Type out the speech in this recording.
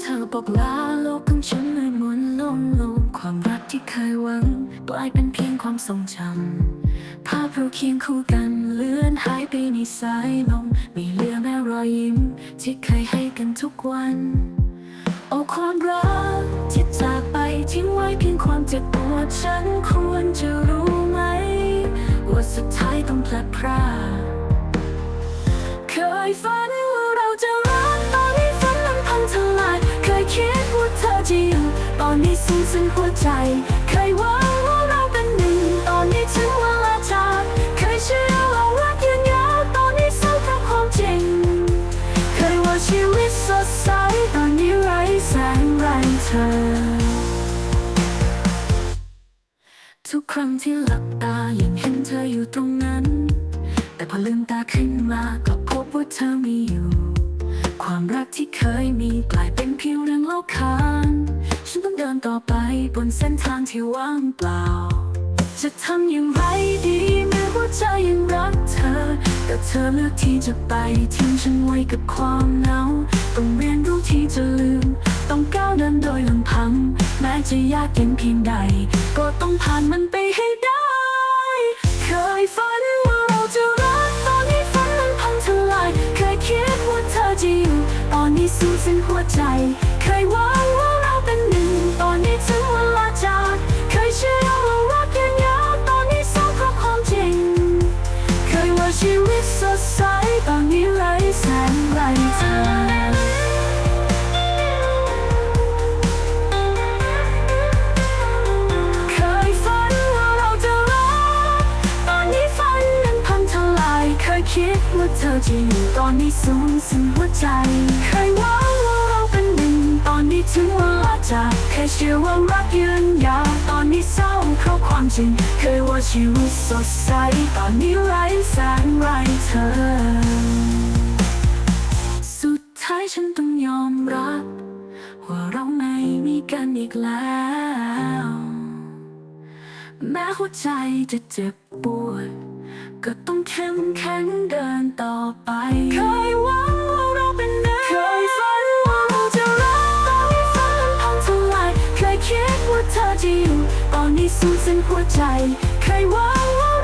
เธอบอกลาโลกของฉันเลยหมุนลงลง ความรักที่เคยหวังกลายเป็นเพียงความทรงจำภาพเราเคียงคู่กันเลือนหายไปในสายลมม่เหลือแม้รอยยิ้ม ที่เคยให้กันทุกวัน โอ้ความรักที่จากไปทิ้งไว้เพียงความเจ็บปวดฉันควรจะรู้ไหม นี้สูญสิ้นหัวใจ เคยหวังว่าเราเป็นหนึ่ง ตอนนี้ถึงเวลาจากเคยเชื่อว่ารักยืนยาวตอนนี้เศร้าเพราะความจริง เคยว่าชีวิตสดใส ตอนนี้ไร้แสงไร้เธอ ทุกครั้งที่หลับตายังเห็นเธออยู่ตรงนั้น แต่พอลืมตาขึ้นมาก็พบว่าเธอไม่อยู่ ความรักที่เคยมีกลายเป็นเพียงเรื่องเล่าขาน ฉันต้องเดินต่อไปบนเส้นทางที่ว่างเปล่า จะทำอย่างไรดีเมื่อหัวใจยังรักเธอ แต่เธอเลือกที่จะไปทิ้งฉันไว้กับความเหงา ต้องเรียนรู้ที่จะลืม ต้องก้าวเดินโดยลำพัง แม้จะยากเย็นเพียงใด ก็ต้องผ่านมันไปให้ได้ เคยฝันว่าเราจะรักตอนนี้ฝันมันพังทลาย เคยคิดว่าเธอจะอยู่ตอนนี้สูญสิ้นหัวใจ เคยหวัง ถึงเวลาจากเคยเชื่อว่ารักยืนยาวตอนนี้เศร้าเพราะความจริง เคยว่าชีวิตสดใสตอนนี้ไร้แสงไร้เธอเคยฝันว่าเราจะรักตอนนี้ฝันนั้นพังทลายเคยคิดว่าเธอจะอยู่ตอนนี้สูญสิ้นหัวใจ เคยหวังว่าเราเป็นหนึ่งตอนนี้ถึงเวลาจาก เคยเชื่อว่ารักยืนยาวตอนนี้เศร้าเพราะความจริง เคยว่าชีวิตสดใส ตอนนี้ไร้แสงไร้เธอ สุดท้ายฉันต้องยอมรับ ว่าเราไม่มีกันอีกแล้ว แม้หัวใจจะเจ็บปวด ก็ต้องเข้มแข็งเดินต่อไปเคยว่าายเคยคิดว่าเธอจะอยู่ตอนนี้สูญสิ้นหัวใจ ใครวังว่า